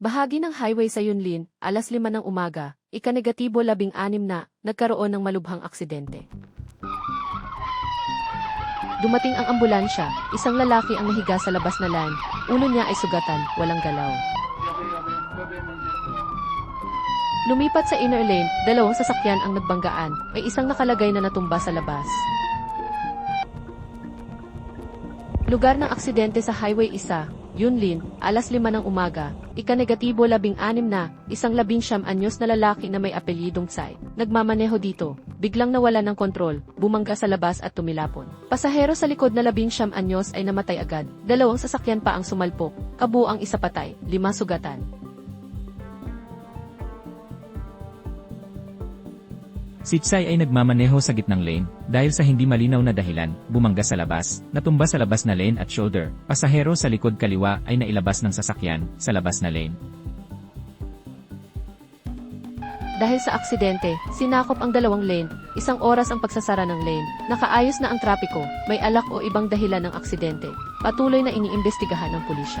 Bahagi ng highway sa Yunlin, alas 5 ng umaga, ikanegatibo labing anim na, nagkaroon ng malubhang aksidente. Dumating ang ambulansya, isang lalaki ang nahiga sa labas na lane, ulo niya ay sugatan, walang galaw. Lumipat sa inner lane, dalawang sasakyan ang nagbanggaan, may isang nakalagay na natumba sa labas. Lugar ng aksidente sa Highway 1, Yunlin, alas 5 ng umaga, ikanegatibo labing anim na, isang labing siyam anyos na lalaki na may apelyidong Tsai. Nagmamaneho dito, biglang nawala ng kontrol, bumangga sa labas at tumilapon. Pasahero sa likod na labing siyam anyos ay namatay agad, dalawang sasakyan pa ang sumalpok, kabu ang isa patay, lima sugatan. Si Tsai ay nagmamaneho sa gitnang lane, dahil sa hindi malinaw na dahilan, bumangga sa labas, natumba sa labas na lane at shoulder, pasahero sa likod kaliwa ay nailabas ng sasakyan, sa labas na lane. Dahil sa aksidente, sinakop ang dalawang lane, isang oras ang pagsasara ng lane, nakaayos na ang trapiko, may alak o ibang dahilan ng aksidente, patuloy na iniimbestigahan ng pulisya.